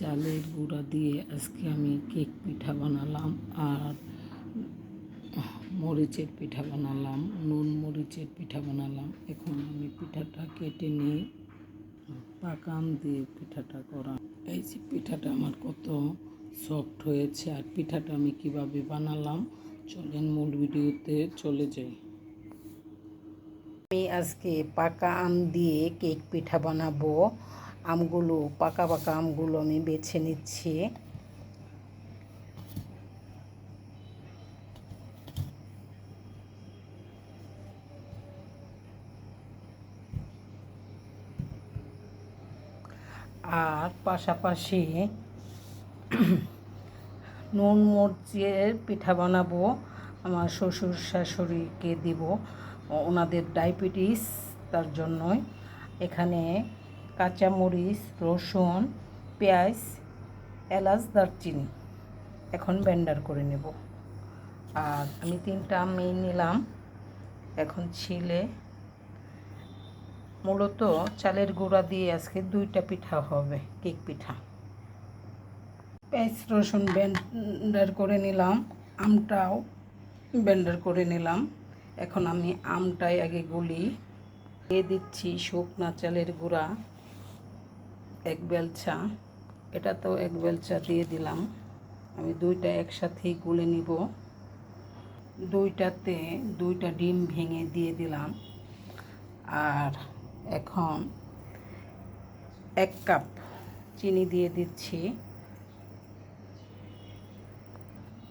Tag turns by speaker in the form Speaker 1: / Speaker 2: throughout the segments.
Speaker 1: চালের গুঁড়া দিয়ে আজকে আমি কেক পিঠা বানালাম আর মরিচের পিঠা বানালাম, নুন মরিচের পিঠা বানালাম। এখন আমি পিঠাটা কেটে নিয়ে পাকা আম দিয়ে পিঠাটা করা এই যে পিঠাটা আমার কত সফট হয়েছে আর পিঠাটা আমি কীভাবে বানালাম, চলেন মূল ভিডিওতে চলে যাই। আমি আজকে পাকা আম দিয়ে কেক পিঠা বানাবো। আমগুলো, পাকা পাকা আমগুলো আমি বেছে নিচ্ছি। আর পাশাপাশি নুন, মরিচের পিঠা বানাবো। আমার শ্বশুর শাশুড়িকে দিব। ওনাদের ডায়াবেটিস তার জন্যই। এখানে কাঁচামরিচ, রসুন, পেঁয়াজ, এলাচ, দারচিনি। এখন ব্যান্ডার করে নেব। আর আমি তিনটা আম নিয়ে নিলাম। এখন ছিলে মূলত চালের গুঁড়া দিয়ে আজকে দুইটা পিঠা হবে, কেক পিঠা। পেঁয়াজ, রসুন ব্যান্ডার করে নিলাম। আমটাও ব্যান্ডার করে নিলাম। এখন আমি আমটাই আগে গুলি। দিয়ে দিচ্ছি শুকনা চালের গুঁড়া। এক বেলচা। এটা তো এক বেলচা দিয়ে দিলাম। আমি দুইটা একসাথেই গুলে নিব। দুইটাতে দুইটা ডিম ভেঙে দিয়ে দিলাম। আর এখন এক কাপ চিনি দিয়ে দিচ্ছি।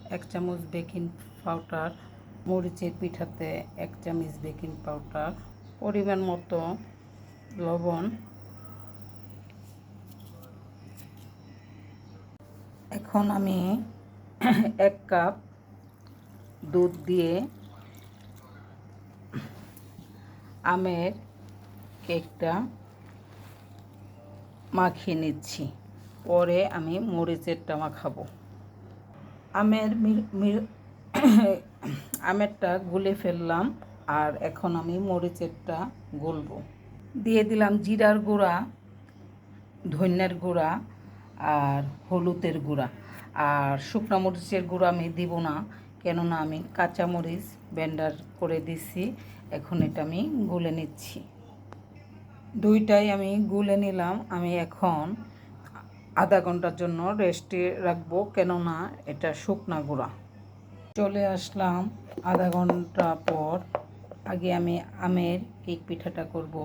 Speaker 1: এক চামচ বেকিং পাউডার। মরিচের পিঠাতে এক চামচ বেকিং পাউডার। পরিমাণ মতো লবণ। এখন আমি এক কাপ দুধ দিয়ে আমের কেকটা মাখিয়ে নিচ্ছি। পরে আমি মরিচেরটা মাখাবো। আমের আমেরটা গুলে ফেললাম আর এখন আমি মরিচেরটা গুলবো। দিয়ে দিলাম জিরার গুঁড়া, ধন্যার গুঁড়া আর হলুদের গুঁড়া। আর শুকনা মরিচের গুঁড়া আমি দিব না, কেননা আমি কাঁচা মরিচ ব্যান্ডার করে দিছি, এখন এটা আমি গুলে নিচ্ছি। দুইটাই আমি গুলে নিলাম, আমি এখন আধা ঘণ্টার জন্য রেস্টে রাখব, কেননা এটা শুকনা গুঁড়া। চলে আসলাম আধা ঘণ্টা পর, আগে আমি আমের কেক পিঠাটা করব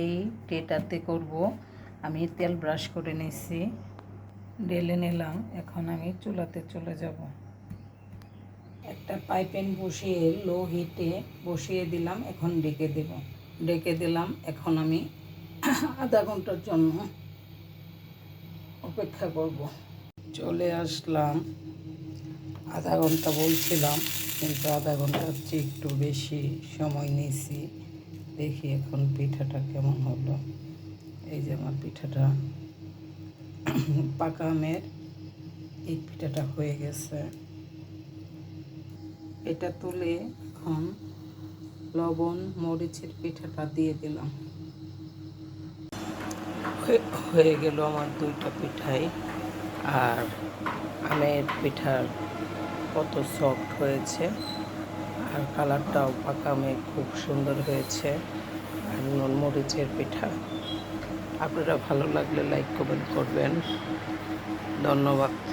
Speaker 1: এই টেটাতে করব। আমি তেল ব্রাশ করে নিছি, ঢেলে নিলাম, এখন আমি চুলাতে চলে যাব। একটা পাইপেন বসিয়ে, লো হিটে বসিয়ে দিলাম, এখন ডেকে দেব। ডেকে দিলাম, এখন আমি আধা ঘণ্টার জন্য অপেক্ষা করব। চলে আসলাম, আধা ঘণ্টা বলছিলাম, কিন্তু আধা ঘণ্টার চেয়ে একটু বেশি সময় নিয়েছি। দেখি এখন পিঠাটা কেমন হলো। এই যে আমার পিঠাটা পাকা আমের, এই পিঠাটা হয়ে গেছে। এটা তুলে এখন লবণ, মরিচের পিঠাটা দিয়ে দিলাম। হয়ে গেল আমার দুইটা পিঠাই। আর আমের পিঠার কত সফট হয়েছে। আর কালারটাও পাকা আমের, খুব সুন্দর হয়েছে। আর মরিচের পিঠা। আপনারা ভালো লাগলে লাইক কমেন্ট করবেন। ধন্যবাদ।